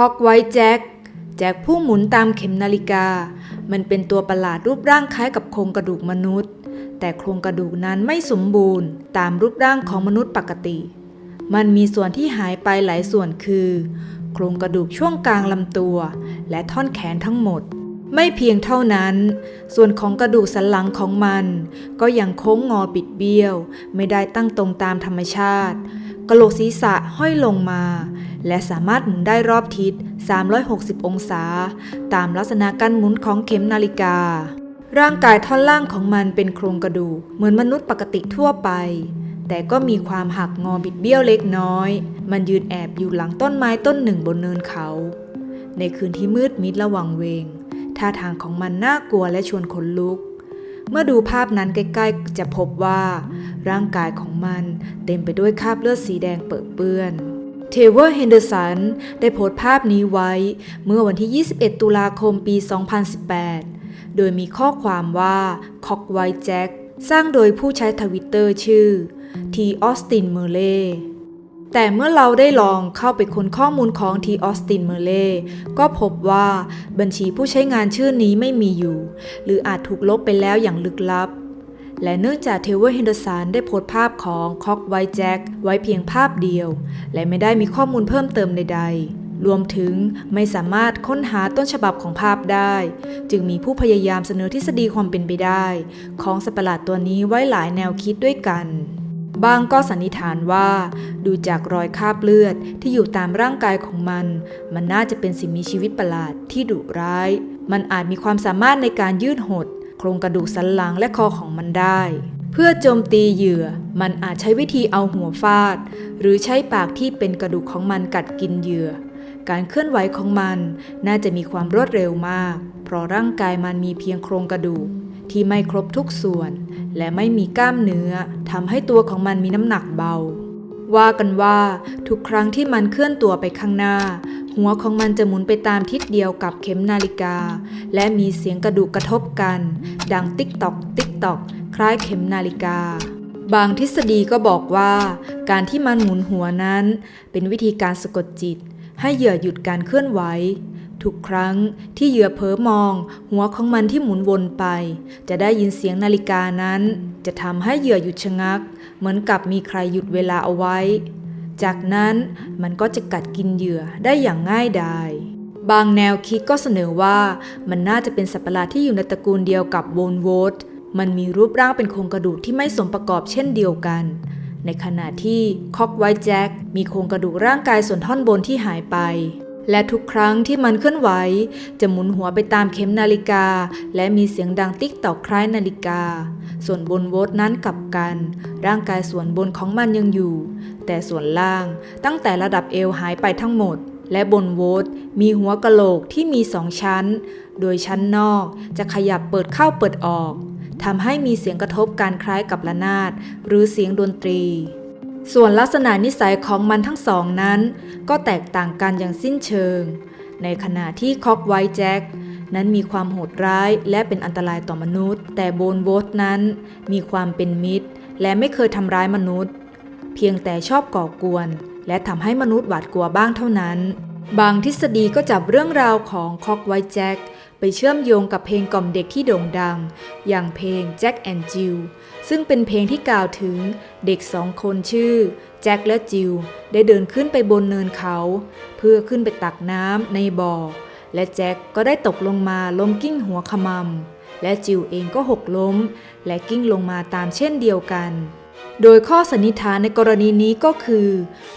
คอกไว้แจ็คแจ็คผู้หมุนตามเข็มนาฬิกา มันเป็นตัวประหลาดรูปร่างคล้ายกับโครงกระดูกมนุษย์ แต่โครงกระดูกนั้นไม่สมบูรณ์ ตามรูปร่างของมนุษย์ปกติ มันมีส่วนที่หายไปหลายส่วนคือ โครงกระดูกช่วงกลางลำตัว และท่อนแขนทั้งหมด ไม่เพียงเท่านั้น ส่วนของกระดูกสันหลังของมัน ก็ยังโค้งงอบิดเบี้ยว ไม่ได้ตั้งตรงตามธรรมชาติ กระโหลกศีรษะห้อยลงมา และสามารถหมุนได้รอบทิศ 360 องศา ตามลักษณะการหมุนของเข็มนาฬิกา ร่างกายท่อนล่างของมันเป็นโครงกระดูกเหมือนมนุษย์ปกติทั่วไป แต่ก็มีความหักงอบิดเบี้ยวเล็กน้อย มันยืนแอบอยู่หลังต้นไม้ต้นหนึ่งบนเนินเขา ในคืนที่มืดมิดระวังเวงท่าทางของมันน่ากลัวและชวนขนลุก เมื่อดูภาพนั้นใกล้ๆ จะพบว่า ร่างกายของมันเต็มไปด้วยคราบเลือดสีแดงเปื้อนเปื้อนเทเวอร์เฮนเดอร์สันได้โพสต์ภาพนี้ไว้ เมื่อวันที่ 21 ตุลาคมปี 2018 โดยมีข้อความว่าคอกไวแจ็คสร้างโดยผู้ใช้ทวิตเตอร์ชื่อทีออสตินเมเล่ แต่เมื่อเราได้ลองเข้าไปค้นข้อมูลของทีออสตินเมเล่ก็พบว่าบัญชีผู้ใช้งานชื่อนี้ไม่มีอยู่ หรืออาจถูกลบไปแล้วอย่างลึกลับ และเนื่องจากเทเวอร์เฮนเดอร์สันได้โพสต์ภาพของคอกไวแจ็คไว้เพียงภาพเดียว และไม่ได้มีข้อมูลเพิ่มเติมใด ๆรวมถึงไม่สามารถค้นหาต้นฉบับของภาพได้ จึงมีผู้พยายามเสนอทฤษฎีความเป็นไปได้ ของสัตว์ประหลาดตัวนี้ไว้หลายแนวคิดด้วยกัน บางก็สันนิษฐานว่าดูจากรอยคราบเลือดที่อยู่ตามร่างกายของมัน มันน่าจะเป็นสิ่งมีชีวิตประหลาดที่ดุร้าย มันอาจมีความสามารถในการยืดหด โครงกระดูกสันหลังและคอของมันได้ เพื่อโจมตีเหยื่อ มันอาจใช้วิธีเอาหัวฟาด หรือใช้ปากที่เป็นกระดูกของมันกัดกินเหยื่อ การเคลื่อนไหวของมันน่าจะมีความรวดเร็วมาก เพราะร่างกายมันมีเพียงโครงกระดูก ที่ไม่ครบทุกส่วน และไม่มีกล้ามเนื้อทำให้ตัวของมันมีน้ำหนักเบา ว่ากันว่าทุกครั้งที่มันเคลื่อนตัวไปข้างหน้า หัวของมันจะหมุนไปตามทิศเดียวกับเข็มนาฬิกา และมีเสียงกระดูกกระทบกัน ดังติ๊กตอก ติ๊กตอก คล้ายเข็มนาฬิกาบางทฤษฎีก็บอกว่า การที่มันหมุนหัวนั้น เป็นวิธีการสะกดจิต ให้เหยื่อหยุดการเคลื่อนไหว ทุกครั้งที่เหยื่อเผลอมอง หัวของมันที่หมุนวนไป จะได้ยินเสียงนาฬิกานั้น จะทำให้เหยื่อหยุดชะงัก เหมือนกับมีใครหยุดเวลาเอาไว้ จากนั้นมันก็จะกัดกินเหยื่อได้อย่างง่ายดายบางแนวคิดก็เสนอว่ามันน่าจะเป็นสัตว์ประหลาดที่อยู่ในตระกูลเดียวกับโวนโวตมันมีรูปร่างเป็นโครงกระดูกที่ไม่สมประกอบเช่นเดียวกัน ในขณะที่คอกไวท์แจ็คมีโครงกระดูกร่างกายส่วนท่อนบนที่หายไป และทุกครั้งที่มันเคลื่อนไหว จะหมุนหัวไปตามเข็มนาฬิกา และมีเสียงดังติ๊กตอกคล้ายนาฬิกา ส่วนบนโวตนั้นกลับกัน ร่างกายส่วนบนของมันยังอยู่ แต่ส่วนล่างตั้งแต่ระดับเอวหายไปทั้งหมด และบนโวตมีหัวกะโหลกที่มีสองชั้น โดยชั้นนอกจะขยับเปิดเข้าเปิดออกทำให้มีเสียงกระทบการคล้ายกับระนาด หรือเสียงดนตรี ส่วนลักษณะนิสัยของมันทั้งสองนั้น ก็แตกต่างกันอย่างสิ้นเชิง ในขณะที่คอกไวแจ็คนั้นมีความโหดร้ายและเป็นอันตรายต่อมนุษย์ แต่โบนโวตนั้นมีความเป็นมิตร และไม่เคยทำร้ายมนุษย์ เพียงแต่ชอบก่อกวน และทำให้มนุษย์หวาดกลัวบ้างเท่านั้น บางทฤษฎีก็จับเรื่องราวของคอกไวแจ็ค ไปเชื่อมโยงกับเพลงกล่อมเด็กที่โด่งดัง อย่างเพลง Jack and Jill ซึ่งเป็นเพลงที่กล่าวถึงเด็กสองคนชื่อ แจ็คและจิลได้เดินขึ้นไปบนเนินเขา เพื่อขึ้นไปตักน้ำในบ่อ และแจ็คก็ได้ตกลงมาล้มกิ้งหัวขมำและจิลเองก็หกล้ม และกิ้งลงมาตามเช่นเดียวกันโดยข้อสันนิษฐานในกรณีนี้ก็คือ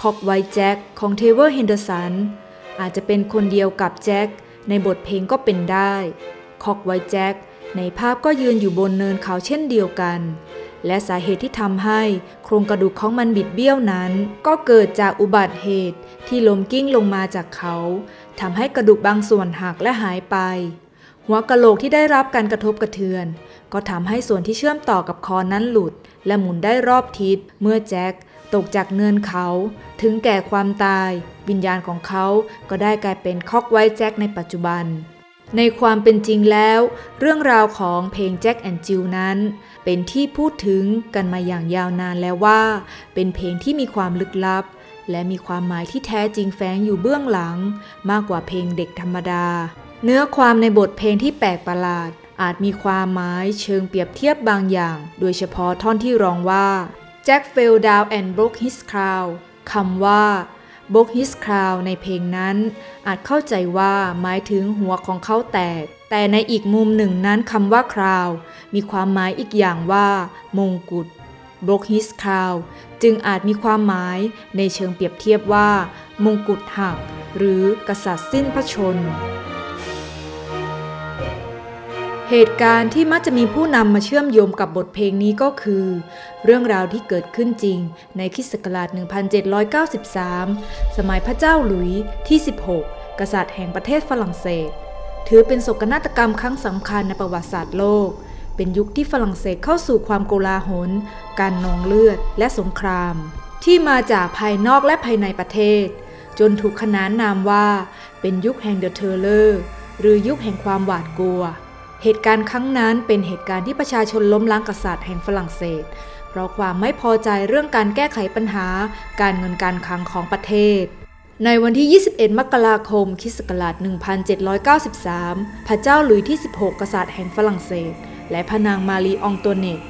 คอกไวแจ็คของเทเวอร์เฮนเดอร์สันอาจจะเป็นคนเดียวกับแจ็ค ในบทเพลงก็เป็นได้ คอกไวแจ็คในภาพก็ยืนอยู่บนเนินเขาเช่นเดียวกัน และสาเหตุที่ทำให้โครงกระดูกของมันบิดเบี้ยวนั้น ก็เกิดจากอุบัติเหตุที่ลมกิ้งลงมาจากเขาทำให้กระดูกบางส่วนหักและหายไป หัวกะโหลกที่ได้รับการกระทบกระเทือน ก็ทำให้ส่วนที่เชื่อมต่อกับคอนั้นหลุด และหมุนได้รอบทิศเมื่อแจ็ค ตกจากเนินเขาถึงแก่ความตาย วิญญาณของเขาก็ได้กลายเป็นคอกไวท์แจ็คในปัจจุบัน ในความเป็นจริงแล้ว เรื่องราวของเพลงแจ็คแอนจิลนั้น เป็นที่พูดถึงกันมาอย่างยาวนานแล้วว่า เป็นเพลงที่มีความลึกลับ และมีความหมายที่แท้จริงแฝงอยู่เบื้องหลัง มากกว่าเพลงเด็กธรรมดา เนื้อความในบทเพลงที่แปลกประหลาดอาจมีความหมายเชิงเปรียบเทียบบางอย่าง โดยเฉพาะท่อนที่ร้องว่า Jack fell down and broke his crown คำว่า broke his crown ในเพลงนั้น อาจเข้าใจว่าหมายถึงหัวของเขาแตก แต่ในอีกมุมหนึ่งนั้นคำว่า crown มีความหมายอีกอย่างว่า มงกุฎ broke his crown จึงอาจมีความหมายในเชิงเปรียบเทียบว่า มงกุฎหัก หรือกษัตริย์สิ้นพระชน เหตุการณ์ที่มักจะมีผู้นำมาเชื่อมโยงกับบทเพลงนี้ก็คือ เรื่องราวที่เกิดขึ้นจริงในคริสต์ศักราช 1793 สมัยพระเจ้าหลุยที่ 16 กษัตริย์แห่งประเทศฝรั่งเศส ถือเป็นโศกนาฏกรรมครั้งสำคัญในประวัติศาสตร์โลก เป็นยุคที่ฝรั่งเศสเข้าสู่ความโกลาหล การนองเลือด และสงคราม ที่มาจากภายนอกและภายในประเทศ จนถูกขนานนามว่า เป็นยุคแห่งเดอะเทอร์เลอร์หรือยุคแห่งความหวาดกลัว เหตุการณ์ครั้งนั้นเป็นเหตุการณ์ที่ประชาชนล้มล้างกษัตริย์แห่งฝรั่งเศส เพราะความไม่พอใจเรื่องการแก้ไขปัญหา การเงินการคลังของประเทศ ในวันที่ 21 มกราคมคศ1793 พระเจ้าหลุยส์ที่ 16 กษัตริย์แห่งฝรั่งเศส และพระนางมารีอองโตเนต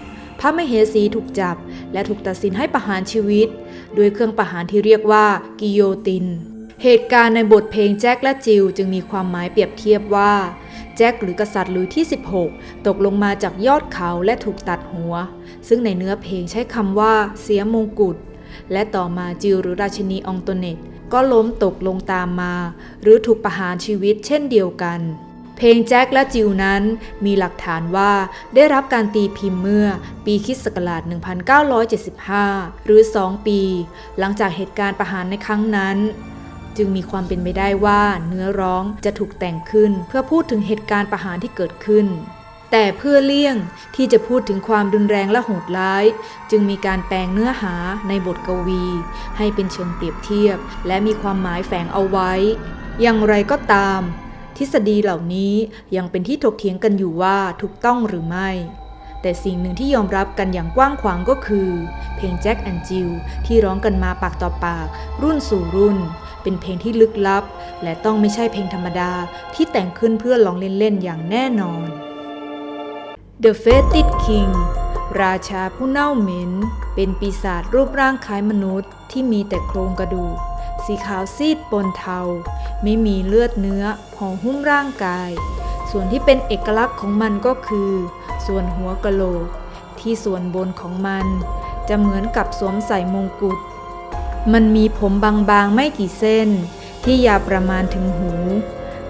พระมเหสีถูกจับ และถูกตัดสินให้ประหารชีวิต ด้วยเครื่องประหารที่เรียกว่ากิโยติน เหตุการณ์ในบทเพลงแจ็คและจิลจึงมีความหมายเปรียบเทียบว่า แจ็คหรือกษัตริย์หลุยที่ 16 ตกลงมาจากยอดเขาและถูกตัดหัว ซึ่งในเนื้อเพลงใช้คำว่าเสียมงกุฎและต่อมาจิลหรือราชินีองโตเนตก็ล้มตกลงตามมา หรือถูกประหารชีวิตเช่นเดียวกัน เพลงแจ็คและจิลนั้นมีหลักฐานว่าได้รับการตีพิมพ์เมื่อปีคริสต์ศักราช 1975 หรือ 2 ปี หลังจากเหตุการณ์ประหารในครั้งนั้น จึงมีความเป็นไปได้ว่าเนื้อร้องจะถูกแต่งขึ้น เพื่อพูดถึงเหตุการณ์ประหารที่เกิดขึ้น แต่เพื่อเลี่ยงที่จะพูดถึงความรุนแรงและโหดร้าย จึงมีการแปลงเนื้อหาในบทกวี ให้เป็นเชิงเปรียบเทียบ และมีความหมายแฝงเอาไว้ อย่างไรก็ตาม ทฤษฎีเหล่านี้ยังเป็นที่ถกเถียงกันอยู่ว่าถูกต้องหรือไม่แต่สิ่งหนึ่งที่ยอมรับกันอย่างกว้างขวางก็คือ เพลงแจ็คแอนจิลที่ร้องกันมาปากต่อปาก รุ่นสู่รุ่น เป็นเพลงที่ลึกลับ และต้องไม่ใช่เพลงธรรมดาที่แต่งขึ้นเพื่อลองเล่นๆอย่างแน่นอน The Fated King ราชาผู้เน่าเหม็น เป็นปีศาจรูปร่างคล้ายมนุษย์ ที่มีแต่โครงกระดูก สีขาวซีดปนเทา ไม่มีเลือดเนื้อห่อหุ้มร่างกาย ส่วนที่เป็นเอกลักษณ์ของมันก็คือ ส่วนหัวกะโหลก ที่ส่วนบนของมัน จะเหมือนกับสวมใส่มงกุฎ มันมีผมบางๆไม่กี่เส้น ที่ยาวประมาณถึงหู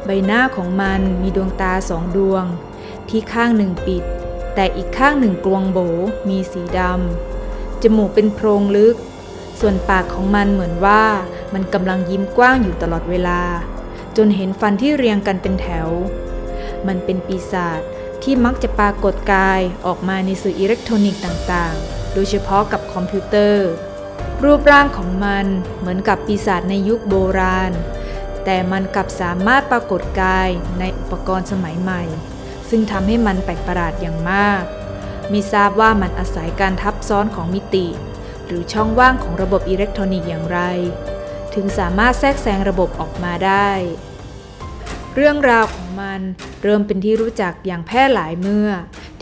ใบหน้าของมันมีดวงตาสองดวง ที่ข้างหนึ่งปิด แต่อีกข้างหนึ่งกลวงโบมีสีดำ จมูกเป็นโพรงลึก ส่วนปากของมันเหมือนว่ามันกำลังยิ้มกว้างอยู่ตลอดเวลา จนเห็นฟันที่เรียงกันเป็นแถว มันเป็นปีศาจที่มักจะปรากฏกายออกมาในสื่ออิเล็กทรอนิกส์ต่างๆ โดยเฉพาะกับคอมพิวเตอร์ รูปร่างของมันเหมือนกับปีศาจในยุคโบราณ แต่มันกลับสามารถปรากฏกายในอุปกรณ์สมัยใหม่ ซึ่งทำให้มันแปลกประหลาดอย่างมาก มีทราบว่ามันอาศัยการทับซ้อนของมิติ หรือช่องว่างของระบบอิเล็กทรอนิกส์อย่างไร ถึงสามารถแทรกแซงระบบออกมาได้ เรื่องราวของมันเริ่มเป็นที่รู้จักอย่างแพร่หลายเมื่อ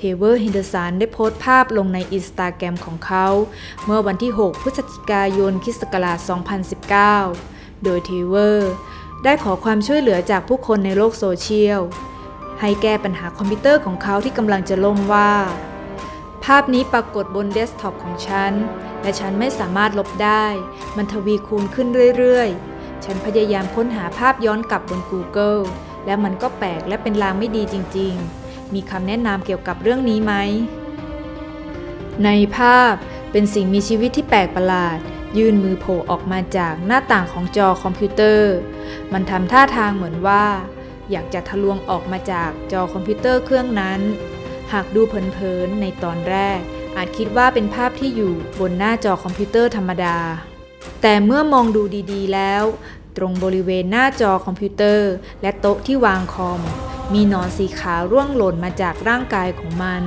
ทเวอร์ฮินเดอร์สันได้โพสต์ภาพลงในอินสตาแกรมของเขา เมื่อวันที่ 6 พฤศจิกายนคศ2019 โดยเทเวอร์ได้ขอความช่วยเหลือจากผู้คนในโลกโซเชียล ให้แก้ปัญหาคอมพิวเตอร์ของเขาที่กำลังจะล่มว่า ภาพนี้ปรากฏบนเดสก์ท็อปของฉัน และฉันไม่สามารถลบได้ มันทวีคูณขึ้นเรื่อยๆ ฉันพยายามค้นหาภาพย้อนกลับบน Google และมันก็แปลกและเป็นลางไม่ดีจริง ๆ มีคำแนะนำเกี่ยวกับเรื่องนี้ไหม ในภาพเป็นสิ่งมีชีวิตที่แปลกประหลาด ยื่นมือโผล่ออกมาจากหน้าต่างของจอคอมพิวเตอร์ มันทำท่าทางเหมือนว่า อยากจะทะลวงออกมาจากจอคอมพิวเตอร์เครื่องนั้น หากดูเผินๆในตอนแรก อาจคิดว่าเป็นภาพที่อยู่บนหน้าจอคอมพิวเตอร์ธรรมดา แต่เมื่อมองดูดีๆแล้ว ตรงบริเวณหน้าจอคอมพิวเตอร์ และโต๊ะที่วางคอม มีหนอนสีขาวร่วงหล่นมาจากร่างกายของมัน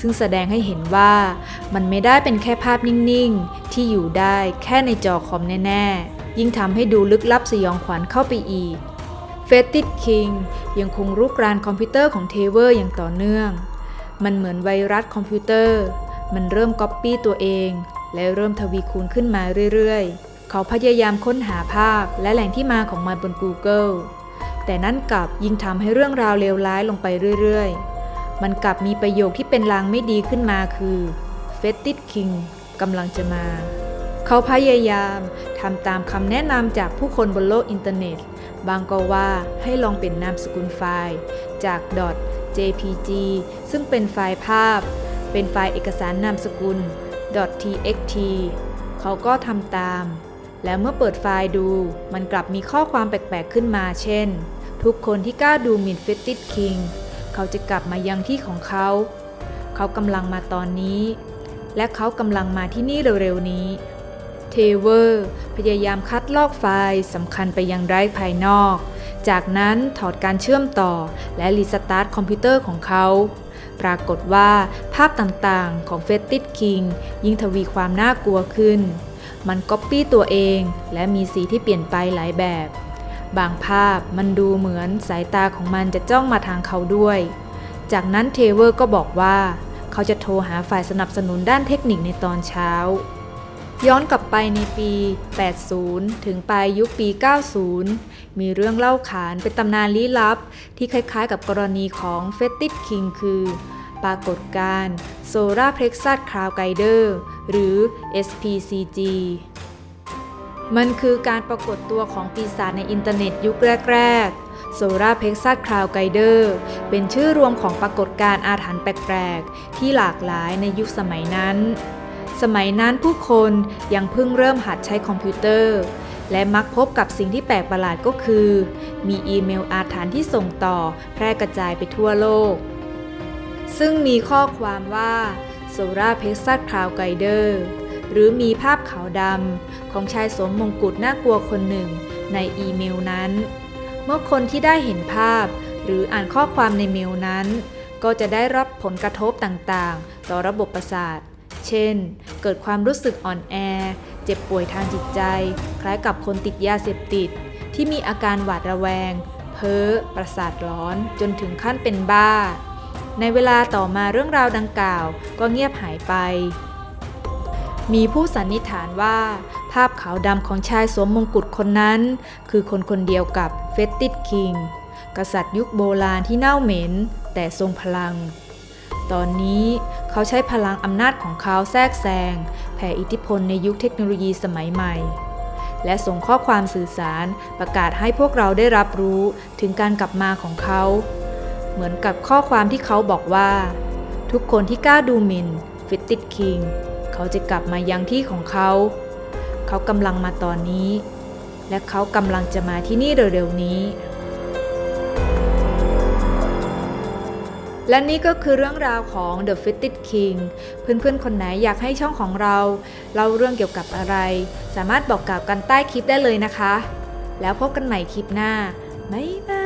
ซึ่งแสดงให้เห็นว่ามันไม่ได้เป็นแค่ภาพนิ่งๆ ที่อยู่ได้แค่ในจอคอมแน่ๆ ยิ่งทำให้ดูลึกลับสยองขวัญเข้าไปอีก f e t i d King ยังคงรุกรานคอมพิวเตอร์ของเทเวอร์อย่างต่อเนื่อง มันเหมือนไวรัสคอมพิวเตอร์ มันเริ่มก๊อปปี้ตัวเอง และเริ่มทวีคูณขึ้นมาเรื่อยๆ เขาพยายามค้นหาภาพและแหล่งที่มาของมันบน Google แต่นั่นกลับยิ่งทำให้เรื่องราวเลวร้ายลงไปเรื่อยๆ มันกลับมีประโยคที่เป็นลางไม่ดีขึ้นมาคือ f e t i d King กำลังจะมา เขาพยายามทำตามคำแนะนำจากผู้คนบนโลกอินเทอร์เน็ต บางก็ว่าให้ลองเป็นนามสกุลไฟล์จาก .jpg ซึ่งเป็นไฟล์ภาพ เป็นไฟล์เอกสารนามสกุล .txt เขาก็ทำตาม แล้วเมื่อเปิดไฟล์ดู มันกลับมีข้อความแปลกๆขึ้นมา เช่น ทุกคนที่กล้าดูหมิ่นเฟตติดคิงเขาจะกลับมายังที่ของเขา เขากำลังมาตอนนี้ และเขากำลังมาที่นี่เร็วๆนี้ เทเวอร์ พยายามคัดลอกไฟล์สำคัญไปยังไดรฟ์ภายนอก จากนั้นถอดการเชื่อมต่อและรีสตาร์ทคอมพิวเตอร์ของเขาปรากฏว่าภาพต่างๆของเฟตติดคิงยิ่งทวีความน่ากลัวขึ้น มันก๊อปปี้ตัวเองและมีสีที่เปลี่ยนไปหลายแบบ บางภาพมันดูเหมือนสายตาของมันจะจ้องมาทางเขาด้วย จากนั้นเทเวอร์ก็บอกว่า เขาจะโทรหาฝ่ายสนับสนุนด้านเทคนิคในตอนเช้า ย้อนกลับไปในปี 80 ถึงปลายยุคปี 90 มีเรื่องเล่าขานเป็นตำนานลี้ลับ ที่คล้ายๆ กับกรณีของเฟตติดคิงคือ ปรากฏการณ์โซลาร์เพล็กซัสคราวไกเดอร์หรือ SPCG มันคือการปรากฏตัวของปีศาจในอินเทอร์เน็ตยุคแรกๆโซลาเพล็กซัสคราวไกเดอร์เป็นชื่อรวมของปรากฏการณ์อาถรรพ์แปลกๆ ที่หลากหลายในยุคสมัยนั้น สมัยนั้นผู้คนยังเพิ่งเริ่มหัดใช้คอมพิวเตอร์ และมักพบกับสิ่งที่แปลกประหลาดก็คือ มีอีเมลอาถรรพ์ที่ส่งต่อแพร่กระจายไปทั่วโลก ซึ่งมีข้อความว่า Solar p e x a s Cloud Guider หรือมีภาพขาวดำของชายสวมมงกุฎน่ากลัวคนหนึ่งในอีเมลนั้น เมื่อคนที่ได้เห็นภาพ หรืออ่านข้อความในเมลนั้น ก็จะได้รับผลกระทบต่างๆ ต่อระบบประสาท เช่น เกิดความรู้สึกอ่อนแอ เจ็บป่วยทางจิตใจ คล้ายกับคนติดยาเสพติด ที่มีอาการหวาดระแวง เพ้อ ประสาทร้อน จนถึงขั้นเป็นบ้า ในเวลาต่อมาเรื่องราวดังกล่าวก็เงียบหายไป มีผู้สันนิษฐานว่า ภาพขาวดำของชายสวมมงกุฎคนนั้น คือคนคนเดียวกับเฟตติดคิง กษัตริย์ยุคโบราณที่เน่าเหม็น แต่ทรงพลัง ตอนนี้เขาใช้พลังอำนาจของเขาแทรกแซงแผ่อิทธิพลในยุคเทคโนโลยีสมัยใหม่และส่งข้อความสื่อสารประกาศให้พวกเราได้รับรู้ถึงการกลับมาของเขา เหมือนกับข้อความที่เขาบอกว่า ทุกคนที่กล้าดูหมินฟิตติดคิงเขาจะกลับมายังที่ของเขา เขากำลังมาตอนนี้ และเขากำลังจะมาที่นี่เร็วๆนี้ และนี่ก็คือเรื่องราวของ The Fitted King เพื่อนๆ คนไหนอยากให้ช่องของเราเล่าเรื่องเกี่ยวกับอะไร สามารถบอกกล่าวกันใต้คลิปได้เลยนะคะ แล้วพบกันใหม่คลิปหน้าบ๊ายบาย